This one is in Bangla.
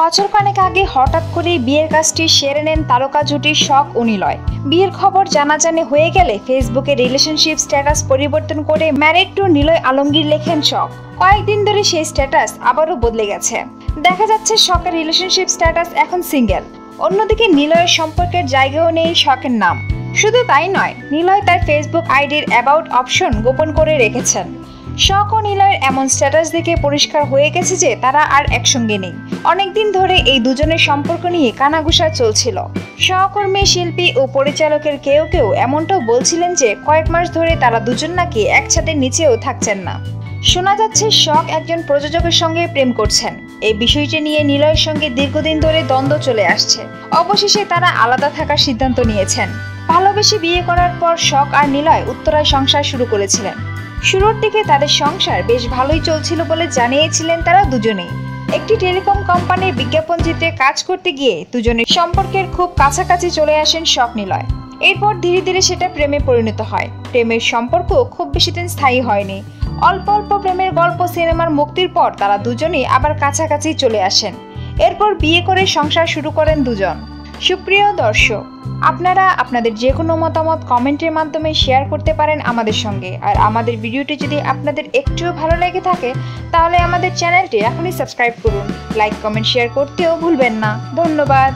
বছর খানেক আগে হঠাৎ করে বিয়ের কাজটি সেরে নেন তারকা জুটির শখ ও নিলয়। বিয়ের খবর জানাজানি হয়ে গেলে ফেসবুকে রিলেশনশিপ স্ট্যাটাস পরিবর্তন করে ম্যারিড টু নিলয় আলমগীর লেখেন শখ। কয়েকদিন ধরে সেই স্ট্যাটাস আবারও বদলে গেছে। দেখা যাচ্ছে শখের রিলেশনশিপ স্ট্যাটাস এখন সিঙ্গেল অন্যদিকে নিলয়ের সম্পর্কের জায়গাও নেই শখের নাম। শুধু তাই নয়, নিলয় তার ফেসবুক আইডির অ্যাবাউট অপশন গোপন করে রেখেছেন। শখ ও নিলয়ের এমন স্ট্যাটাস দেখে পরিষ্কার হয়ে গেছে যে তারা আর একসঙ্গে নেই। অনেকদিন ধরে এই দুজনের সম্পর্ক নিয়ে কানাঘুষা চলছিল। সহকর্মী, শিল্পী ও পরিচালকের কেউ কেউ এমনটাও বলছিলেন যে কয়েক মাস ধরে তারা দুজন নাকি একসাথে নিচেও থাকছেন না। শোনা যাচ্ছে শখ একজন প্রযোজকের সঙ্গে প্রেম করছেন। এই বিষয়টি নিয়ে নিলয়ের সঙ্গে দীর্ঘদিন ধরে দ্বন্দ্ব চলে আসছে। অবশেষে তারা আলাদা থাকার সিদ্ধান্ত নিয়েছেন। ভালোবেসে বিয়ে করার পর শখ আর নিলয় উত্তরায় সংসার শুরু করেছিলেন। শুরুর দিকে তাদের সংসার বেশ ভালোই চলছিল বলে জানিয়েছিলেন তারা দুজনেই একটি টেলিকম কোম্পানির বিজ্ঞাপন চিত্রে কাজ করতে গিয়ে দুজনের সম্পর্কের খুব কাছাকাছি চলে আসেন শখ নিলয় এরপর ধীরে ধীরে সেটা প্রেমে পরিণত হয়। প্রেমের সম্পর্ক খুব বেশি দিন স্থায়ী হয়নি। অল্প অল্প প্রেমের গল্প সিনেমার মুক্তির পর তারা দুজনেই আবার কাছাকাছি চলে আসেন। এরপর বিয়ে করে সংসার শুরু করেন দুজন। সুপ্রিয় দর্শক, আপনারা আপনাদের যে কোনো মতামত কমেন্টের মাধ্যমে শেয়ার করতে পারেন আমাদের সঙ্গে। আর আমাদের ভিডিওটি যদি আপনাদের একটুও ভালো লেগে থাকে, তাহলে আমাদের চ্যানেলটি এখনই সাবস্ক্রাইব করুন। লাইক, কমেন্ট, শেয়ার করতেও ভুলবেন না। ধন্যবাদ।